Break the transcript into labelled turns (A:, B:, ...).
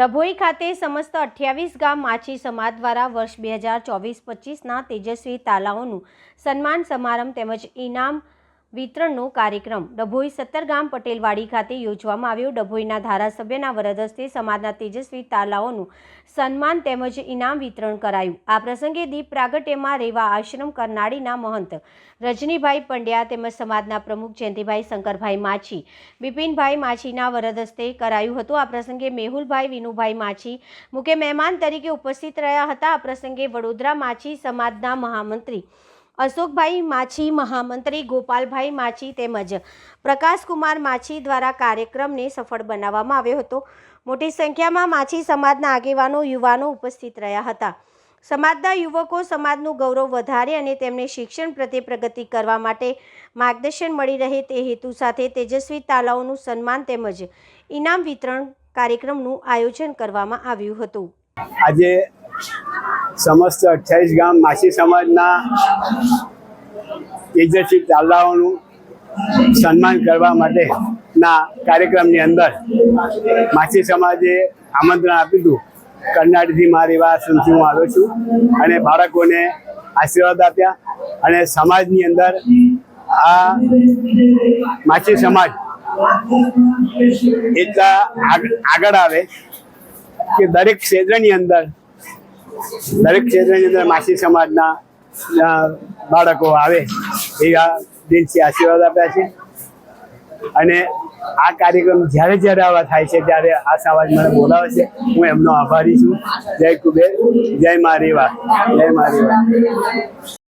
A: ડભોઈ ખાતે સમસ્ત અઠ્યાવીસ ગામ માછી સમાજ દ્વારા વર્ષ બે હજાર ચોવીસ પચીસના તેજસ્વી તાલાઓનું સન્માન સમારંભ તેમજ ઇનામ વિતરણનો કાર્યક્રમ. ડભોઈ સત્તરગામ પટેલવાડી ખાતે યોજવામાં આવ્યો. ડભોઈના ધારાસભ્યના વરદ હસ્તે સમાજના તેજસ્વી તાલાઓનું સન્માન તેમજ ઇનામ વિતરણ કરાયું. આ પ્રસંગે દીપ પ્રાગટ્યમાં રેવા આશ્રમ કરનાળીના મહંત રજનીભાઈ પંડ્યા તેમજ સમાજના પ્રમુખ જયંતિભાઈ શંકરભાઈ માછી, બિપિનભાઈ માછીના વરદ હસ્તે કરાયું હતું. આ પ્રસંગે મેહુલભાઈ વિનુભાઈ માછી, મુખ્ય મહેમાન તરીકે ઉપસ્થિત રહ્યા હતા. આ પ્રસંગે વડોદરા માછી સમાજના મહામંત્રી અશોકભાઈ માછી, મહામંત્રી ગોપાલભાઈ માછી તેમજ પ્રકાશકુમાર માછી દ્વારા કાર્યક્રમને સફળ બનાવવામાં આવ્યો હતો. મોટી સંખ્યામાં માછી સમાજના આગેવાનો, યુવાનો ઉપસ્થિત રહ્યા હતા. સમાજના યુવકો સમાજનું ગૌરવ વધારે અને તેમને શિક્ષણ પ્રત્યે પ્રગતિ કરવા માટે માર્ગદર્શન મળી રહે તે હેતુ સાથે તેજસ્વી તાલાઓનું સન્માન તેમજ ઇનામ વિતરણ કાર્યક્રમનું આયોજન કરવામાં આવ્યું હતું.
B: આજે સમસ્ત અઠ્યાવીસ ગામ માછી સમાજના તેજસ્વી તાલાઓનું સન્માન કરવા માટેના કાર્યક્રમની અંદર માછી સમાજે આમંત્રણ આપ્યું હતું. કરનાળીથી મારી વાત આશ્રમથી હું આવ્યો છું અને બાળકોને આશીર્વાદ આપ્યા અને સમાજની અંદર આ માછી સમાજ એટલા આગ- આગળ આવે કે દરેક ક્ષેત્રની અંદર દરેક ક્ષેત્રની અંદર માસી સમાજના બાળકો આવે એવા દિલથી આશીર્વાદ આપ્યા છે. અને આ કાર્યક્રમ જ્યારે જ્યારે આવા થાય છે, ત્યારે આ સમાજ મને બોલાવે છે. હું એમનો આભારી છું. જય કુબેર. જય મા રેવા જય મા રેવા